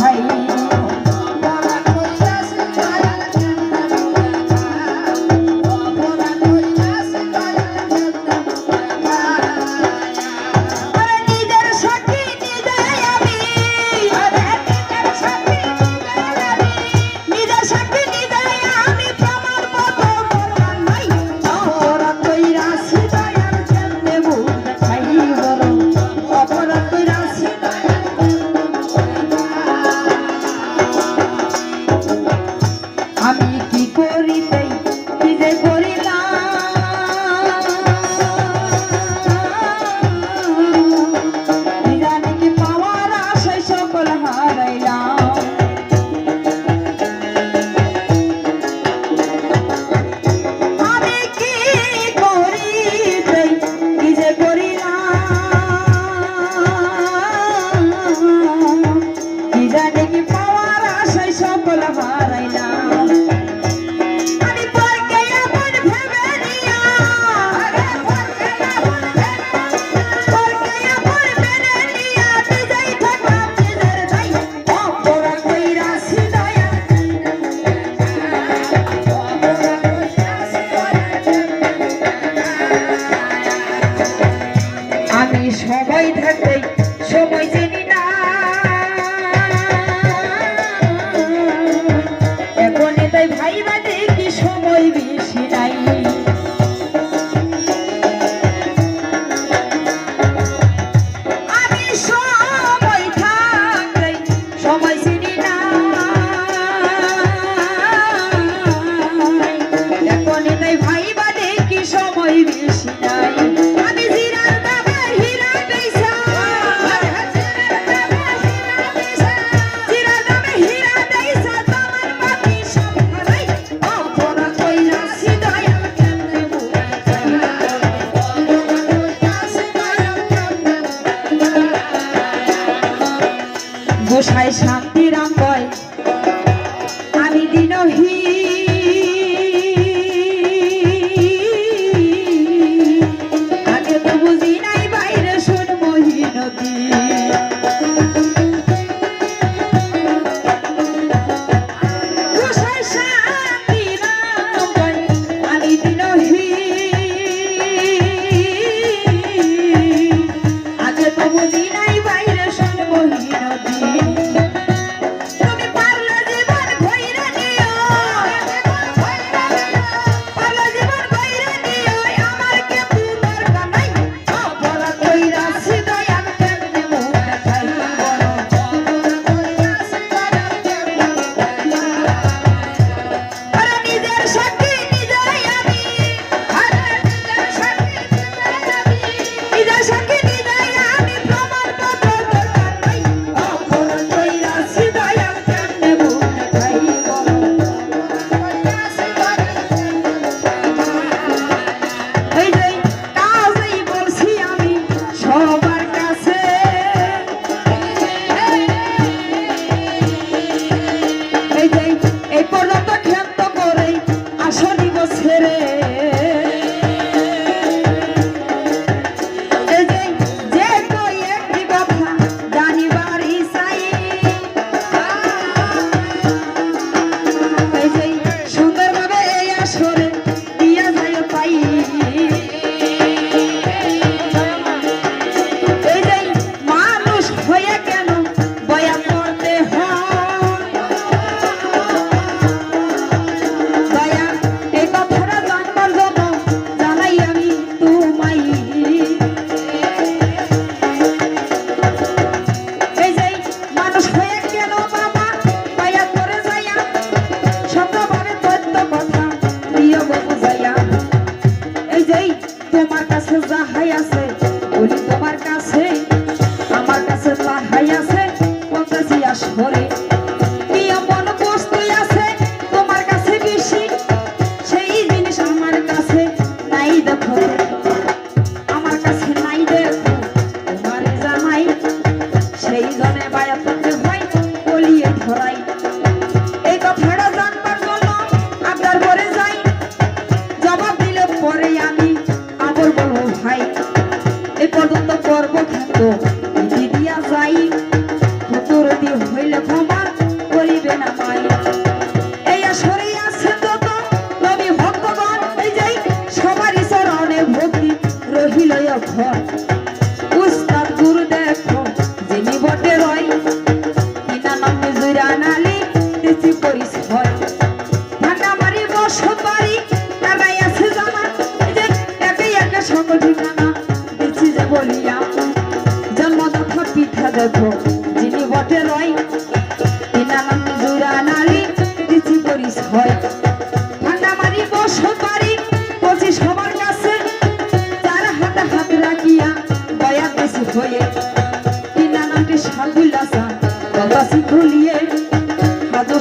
Aí. সবাই থাকতে সময় চিনি না। এখন তাই ভাই বাদে কি সময় বেশি নাই। সময় থাকতে সময় চিনি না। এখন তাই ভাই বাদে কি সময় বেশি তোমার যা হাই আছে বলি তোমার কাছে দেখো উস্তাদ গুরু দেখো, যিনি বটে রয় কিনা নামে জুরা নালি দেশি পিঠা দেখো, যিনি বটে রয়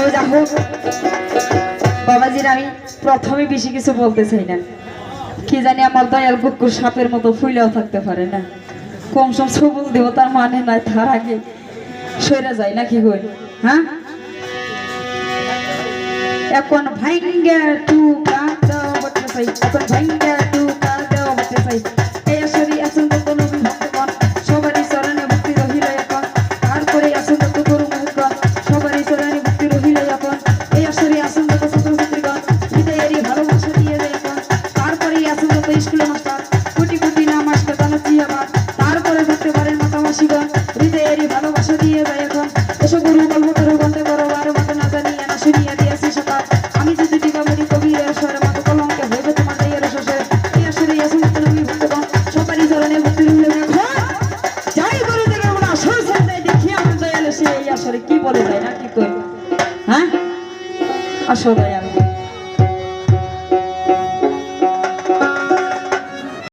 তবে হোক বাবাজির আমি প্রথমে বেশি কিছু বলতে চাই না। কি জানি আমার দয়াল কুকুর সাপের মতো ফুলেও থাকতে পারে না। কম সম সবুজ দেব, তার মানে নাই তার আগে সরে যায় নাকি কই? হ্যাঁ? এখন ভাঙ্গে টুকা দেওয়া বটে চাই এখন ভাঙ্গে টুকা দেওয়া বটে চাই মাতামাসিগণ হৃদয়েরই ভালোবাসা দিয়ে যায় এখন। এসো গুরু গল্প করো গন্তে করো আর মতো না জানিয়ে না শুনিয়ে দিয়েছি সকাল। আমি যদি দিবামরি কবির স্বরে মতো কলঙ্কে হইবে তোমার দেয়ের শেষে। এই আসরে আসুন তুমি ভক্তগণ, সবারই চরণে ভক্তি দেখো। যাই গুরু থেকে আমরা আসল সন্ধ্যায় দেখি আমি দয়াল এসে এই আসরে কি বলে যায় না, কি কই হ্যাঁ? আসো দয়াল।